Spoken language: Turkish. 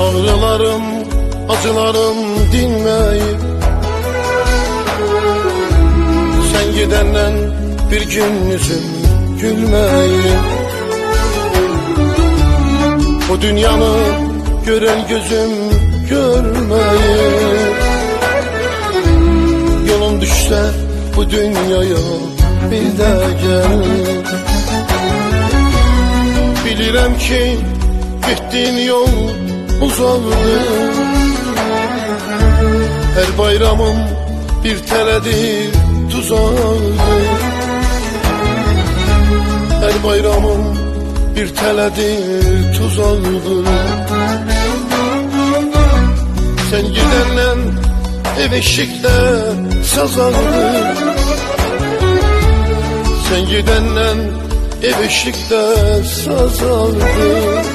Ağrılarım, acılarım dinmeyip Sen gidenden bir gün yüzüm gülmeyip Bu dünyanı gören gözüm görmeyip Yolun düşse bu dünyaya bir de gel Bilirəm ki gittiğin yol uzaqdır Her bayramım bir teledir tuzaqdır Her bayramım bir teledir tuzaqdır Sen gidenden ev eşikte sazandır Sen gidenden ev eşikte sazandır